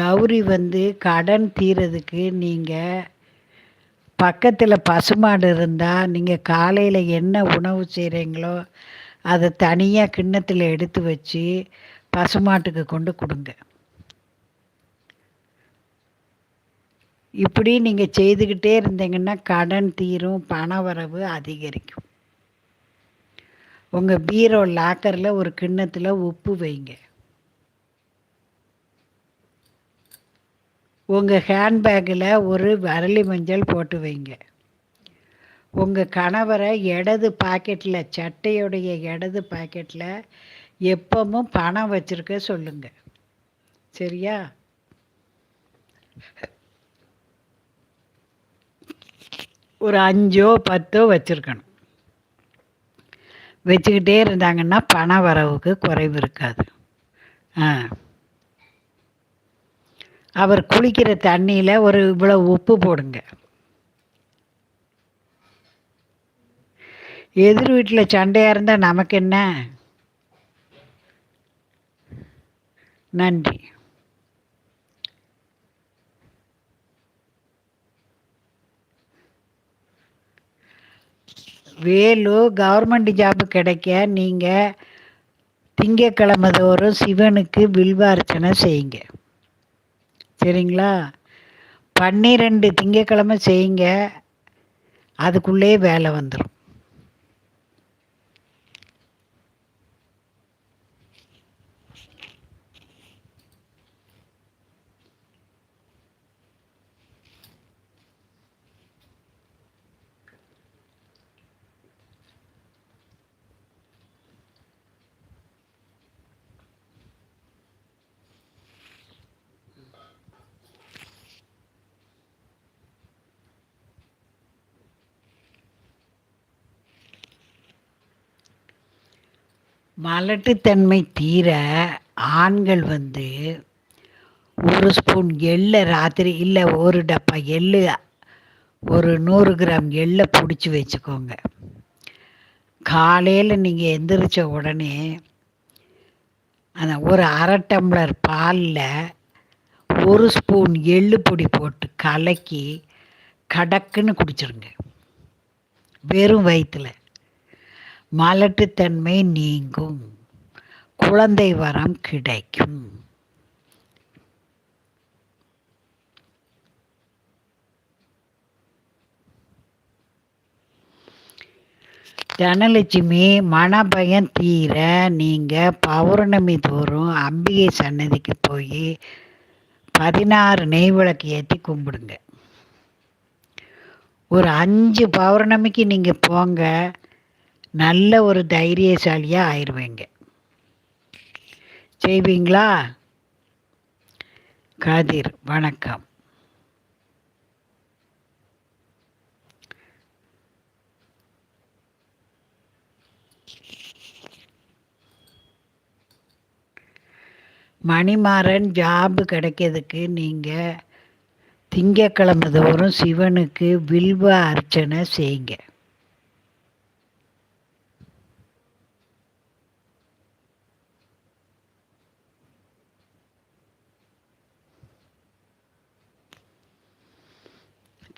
கௌரி வந்து கடன் தீரதுக்கு நீங்கள் பக்கத்தில் பசுமாடு இருந்தால் நீங்கள் காலையில் என்ன உணவு செய்கிறீங்களோ அதை தனியாக கிண்ணத்தில் எடுத்து வச்சு பசுமாட்டுக்கு கொண்டு கொடுங்க. இப்படி நீங்கள் செய்துக்கிட்டே இருந்தீங்கன்னா கடன் தீரும் பண வரவு அதிகரிக்கும். உங்கள் பீரோ லாக்கரில் ஒரு கிண்ணத்தில் உப்பு வைங்க. உங்கள் ஹேண்ட்பேக்கில் ஒரு வரலி மஞ்சள் போட்டு வைங்க. உங்கள் கணவரை இடது பாக்கெட்டில் சட்டையுடைய இடது பாக்கெட்டில் எப்பவும் பணம் வச்சுருக்க சொல்லுங்கள் சரியா? ஒரு அஞ்சோ பத்தோ வச்சுருக்கணும். வச்சுக்கிட்டே இருந்தாங்கன்னா பண வரவுக்கு குறைவு இருக்காது. ஆ. அவர் குளிக்கிற தண்ணியில் ஒரு இவ்வளோ உப்பு போடுங்க. எதிர் வீட்டில் சண்டையாக இருந்தால் நமக்கு என்ன? நன்றி. வேலு கவர்மெண்ட் ஜாப்பு கிடைக்க நீங்கள் திங்கக்கிழமை தோறும் சிவனுக்கு வில்வார்ச்சனை செய்யுங்க. சரிங்களா? பன்னிரெண்டு திங்கக்கிழமை செய்யுங்க. அதுக்குள்ளே வேலை வந்துடும் மலட்டுத்தன்மை தீர ஆண்கள் வந்து ஒரு ஸ்பூன் எள்ளை ராத்திரி இல்லை ஒரு டப்பா எள்ளு ஒரு நூறு கிராம் எள்ளை பிடிச்சி வச்சுக்கோங்க. காலையில் நீங்கள் எந்திரிச்ச உடனே அந்த ஒரு அரை டம்ளர் பாலில் ஒரு ஸ்பூன் எள்ளு பொடி போட்டு கலக்கி கடக்குன்னு குடிச்சிருங்க. வெறும் வயிற்றில் மலட்டுத்தன்மை நீங்கும். குழந்தை வரம் கிடைக்கும். தனலட்சுமி மனபயம் தீர நீங்கள் பௌர்ணமி தோறும் அம்பிகை சன்னதிக்கு போய் பதினாறு நெய் விளக்கு ஏற்றி கும்பிடுங்க. ஒரு அஞ்சு பௌர்ணமிக்கு நீங்கள் போங்க. நல்ல ஒரு தைரியசாலியாக ஆயிடுவீங்க செய்வீங்களா? கதிர் வணக்கம். மணிமாறன் ஜாபு கிடைக்கிறதுக்கு நீங்கள் திங்கக்கிழமை தோறும் சிவனுக்கு வில்வ அர்ச்சனை செய்யுங்க.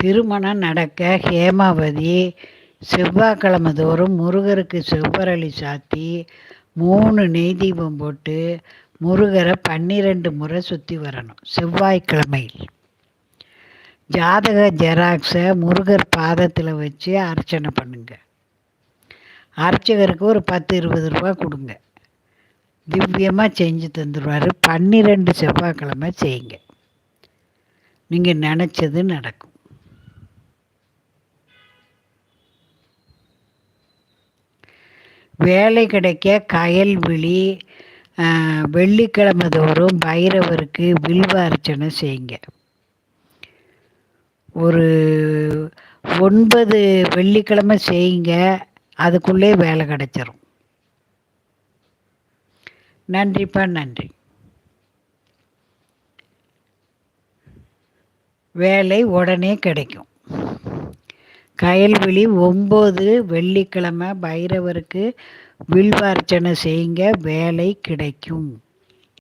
திருமணம் நடக்க ஹேமாவதி செவ்வாய்க்கிழமை தோறும் முருகருக்கு செவ்வரளி சாத்தி மூணு நெய் தீபம் போட்டு முருகரை பன்னிரெண்டு முறை சுற்றி வரணும் செவ்வாய்க்கிழமையில். ஜாதக ஜெராக்ஸை முருகர் பாதத்தில் வச்சு அர்ச்சனை பண்ணுங்க. அர்ச்சகருக்கு ஒரு பத்து இருபது ரூபா கொடுங்க. திவ்யமாக செஞ்சு தந்துடுவார் பன்னிரெண்டு செவ்வாய்க்கிழமை செய்யுங்க. நீங்கள் நினச்சது நடக்கும். வேலை கிடைக்க கயல்விழி வெள்ளிக்கிழமை தோறும் பைரவருக்கு வில்வார்ச்சனை செய்யுங்க. ஒரு ஒன்பது வெள்ளிக்கிழமை செய்யுங்க அதுக்குள்ளே வேலை கிடச்சிரும். நன்றிப்பா நன்றி. வேலை உடனே கிடைக்கும். கயல்விழி ஒம்பது வெள்ளிக்கிழமை பைரவருக்கு வில்வார்ச்சனை செய்யுங்க வேலை கிடைக்கும்.